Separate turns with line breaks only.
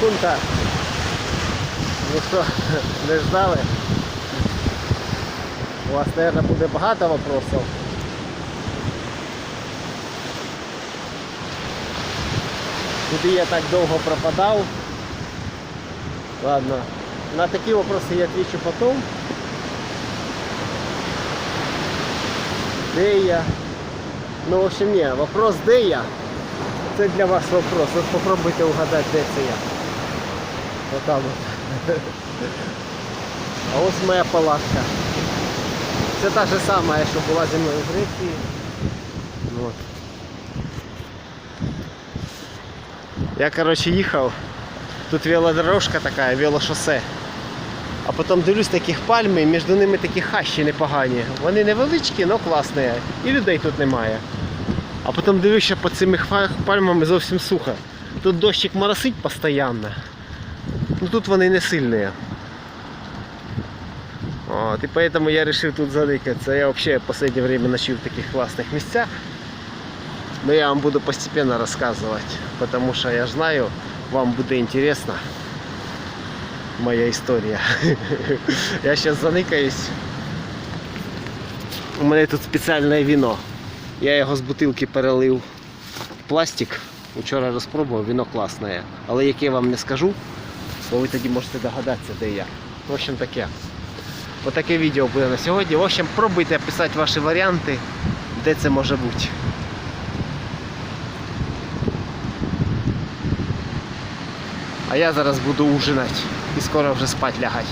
пункта. Ну що, не ждали? У вас, наверное, буде багато вопросов. Куди я так довго пропадав? Ладно. На такі вопроси я отвечу потом. Де я? Ну, в общем, ні, вопрос де я? Це для вас вопрос. От попробуйте угадати, де це я. Отам от. А ось моя палатка. Це та ж сама, що була зі мною в Греції. От. Я, коротше, їхав. Тут велодорожка така, велошосе. А потім дивлюсь таких пальми, і між ними такі хащі непогані. Вони невеличкі, але класні. І людей тут немає. А потім дивлюся, що під цими хва- пальмами зовсім сухо. Тут дощик моросить постійно. Ну тут вони не сильні. От, і поэтому я вирішив тут задикатися. Я взагалі в останнє время ночую в таких класних місцях. Но я вам буду постепенно рассказывать, потому что я ж знаю, вам буде интересно моя історія. Я зараз заникаюсь. У мене тут спеціальне віно. Я його з бутилки перелив пластик. Вчора розпробував, віно класне. Але яке вам не скажу, бо ви тоді можете догадатися, де я. В общем таке. Отаке відео буде на сьогодні. В общем, пробуйте писати ваші варіанти, де це може бути. А я зараз буду ужинати і скоро вже спать лягати.